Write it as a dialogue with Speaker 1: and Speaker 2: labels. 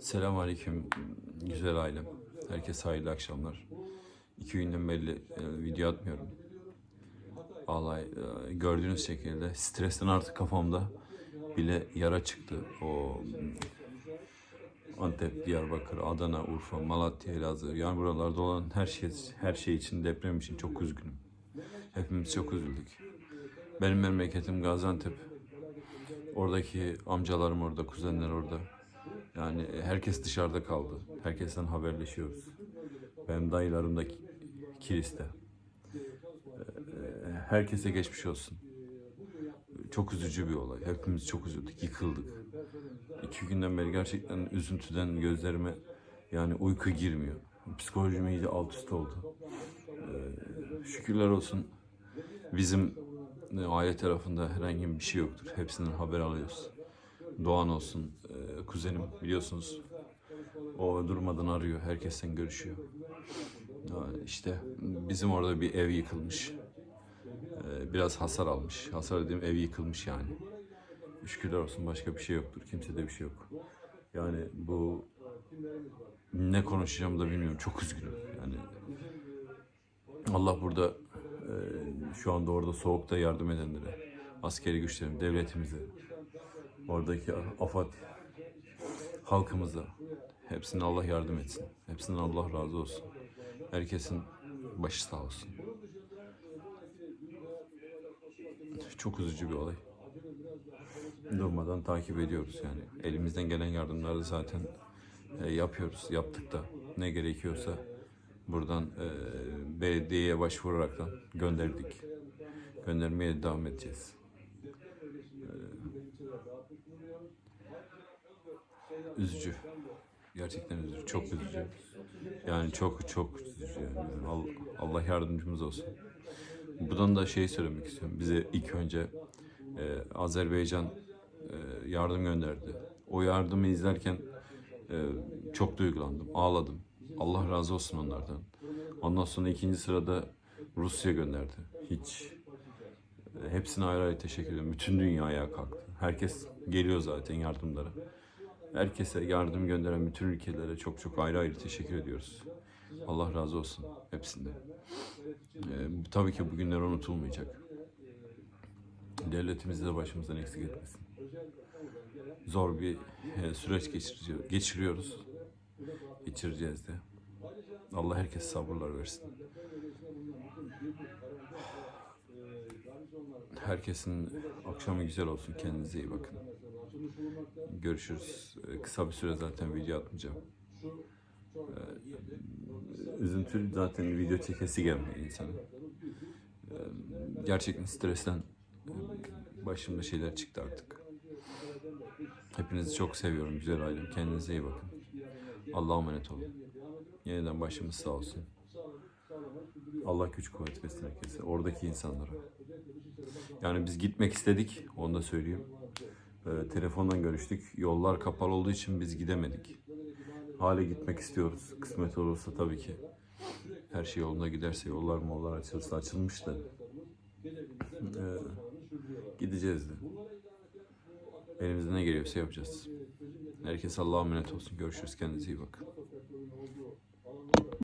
Speaker 1: Selam aleyküm güzel ailem. Herkese hayırlı akşamlar. İki günden beri e, video atmıyorum. Vallahi e, gördüğünüz şekilde stresten artık kafamda bile yara çıktı. O mm, Antep, Diyarbakır, Adana, Urfa, Malatya, Elazığ yani buralarda olan her şey her şey için deprem için çok üzgünüm. Hepimiz çok üzüldük. Benim memleketim Gaziantep. Oradaki amcalarım orada, kuzenler orada. Yani herkes dışarıda kaldı. Herkesten haberleşiyoruz. Benim dayılarım da ki- kiliste. Ee, Herkese geçmiş olsun. Çok üzücü bir olay. Hepimiz çok üzüldük, yıkıldık. İki günden beri gerçekten üzüntüden gözlerime yani uyku girmiyor. Psikolojim iyice alt üst oldu. Ee, şükürler olsun bizim e, aile tarafında herhangi bir şey yoktur. Hepsinden haber alıyoruz. Doğan olsun, e, kuzenim biliyorsunuz. O durmadan arıyor, herkesten görüşüyor. İşte bizim orada bir ev yıkılmış. E, Biraz hasar almış. Hasar dediğim ev yıkılmış yani. Şükürler olsun başka bir şey yoktur. Kimsede bir şey yok. Yani bu ne konuşacağımı da bilmiyorum. Çok üzgünüm. Yani Allah burada e, şu anda orada soğukta yardım edenlere, askeri güçlerim, devletimize, oradaki AFAD halkımıza hepsine Allah yardım etsin. Hepsinden Allah razı olsun. Herkesin başı sağ olsun. Çok üzücü bir olay. Durmadan takip ediyoruz yani. Elimizden gelen yardımları zaten e, yapıyoruz. Yaptık da ne gerekiyorsa buradan e, belediyeye başvuraraktan gönderdik. Göndermeye devam edeceğiz. Üzücü. Gerçekten üzücü. Çok üzücü. Yani çok çok üzücü. Yani. Al- Allah yardımcımız olsun. Buradan da şey söylemek istiyorum. Bize ilk önce e, Azerbaycan e, yardım gönderdi. O yardımı izlerken e, çok duygulandım. Ağladım. Allah razı olsun onlardan. Ondan sonra ikinci sırada Rusya gönderdi. Hiç e, hepsine ayrı ayrı teşekkür ederim. Bütün dünya ayağa kalktı. Herkes geliyor zaten yardımlara. Herkese yardım gönderen bütün ülkelere çok çok ayrı ayrı teşekkür ediyoruz. Allah razı olsun hepsinde. Ee, tabii ki bu günler unutulmayacak. Devletimizi de başımızdan eksik etmesin. Zor bir e, süreç geçiriyor, geçiriyoruz. Geçireceğiz de. Allah herkes sabırlar versin. Herkesin akşamı güzel olsun. Kendinize iyi bakın. Görüşürüz. Ee, Kısa bir süre zaten video atmayacağım. Ee, Üzüntülü zaten video çekesi gelmiyor insanın. Ee, Gerçekten stresten e, başımda şeyler çıktı artık. Hepinizi çok seviyorum güzel ailem. Kendinize iyi bakın. Allah'a emanet olun. Yeniden başımız sağ olsun. Allah güç kuvvet versin herkese. Oradaki insanlara. Yani biz gitmek istedik. Onu da söyleyeyim. Ee, telefondan görüştük. Yollar kapalı olduğu için biz gidemedik. Hala gitmek istiyoruz. Kısmet olursa tabii ki. Her şey yolunda giderse, yollar mollar açılırsa açılmış da. Ee, gideceğiz de. Elimizden ne geliyorsa yapacağız. Herkes Allah'a emanet olsun. Görüşürüz. Kendinize iyi bakın.